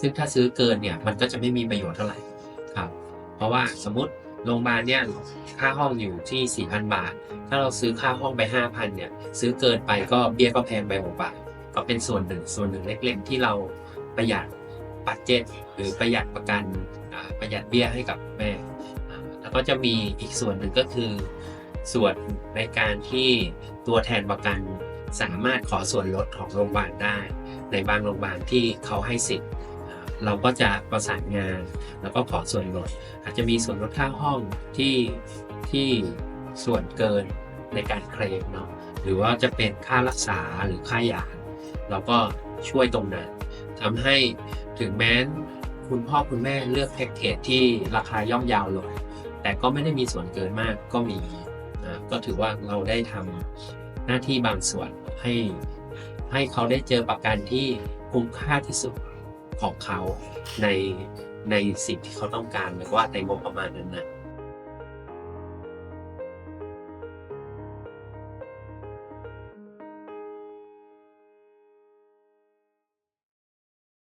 ซึ่งถ้าซื้อเกินเนี่ยมันก็จะไม่มีประโยชน์เท่าไหร่ครับ เพราะว่าสมมติโรงพยาบาลเนี่ยค่าห้องอยู่ที่ 4,000 บาท ถ้าเราซื้อค่าห้องไป 5,000เนี่ยซื้อเกินไปก็เบี้ยก็แพงไป6บาทก็เป็นส่วนหนึ่งส่วนหนึ่งเล็กๆ ที่เราประหยัดปัจเจตหรือประหยัดประกันประหยัดเบี้ยให้กับแม่แล้วก็จะมีอีกส่วนหนึ่งก็คือ ส่วนในการที่ตัวแทนประกันสามารถขอส่วนลดของโรงพยาบาลได้ ในบางโรงพยาบาลที่เขาให้สิทธิ์ เราก็จะประสานงาน แล้วก็ขอส่วนลดอาจจะมีส่วนลดค่าห้องที่ที่ส่วนเกินในการเคลมเนาะหรือว่าจะเป็นค่ารักษาหรือค่ายาเราก็ช่วยตรงนั้นทำให้ถึงแม้คุณพ่อคุณแม่เลือกแพ็กเกจที่ราคาย่อมยาวลงแต่ก็ไม่ได้มีส่วนเกินมากก็มีอ่าก็ถือว่าเราได้ทำหน้าที่บางส่วนให้ให้เขาได้เจอประกันที่คุ้มค่าที่สุด ของเขาในในสิ่งที่เขาต้องการหรือว่าในงบประมาณนั้นนะ